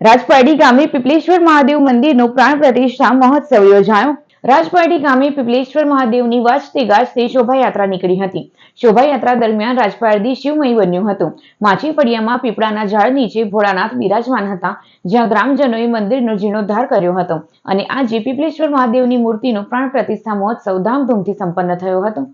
રાજપારડી ગામે પીપલેશ્વર મહાદેવ મંદિરનો પ્રાણ પ્રતિષ્ઠા મહોત્સવ યોજાયો. રાજપારડી ગામે પીપલેશ્વર મહાદેવની વાજતે ગાજતે શોભાયાત્રા નીકળી હતી. શોભાયાત્રા દરમિયાન રાજપારડી શિવમય બન્યું હતું. માછી ફળિયામાં પીપળાના ઝાડ નીચે ભોળાનાથ બિરાજમાન હતા, જ્યાં ગ્રામજનોએ મંદિરનો જીર્ણોદ્ધાર કર્યો હતો અને આજે પીપલેશ્વર મહાદેવની મૂર્તિનો પ્રાણ પ્રતિષ્ઠા મહોત્સવ ધામધૂમથી સંપન્ન થયો હતો.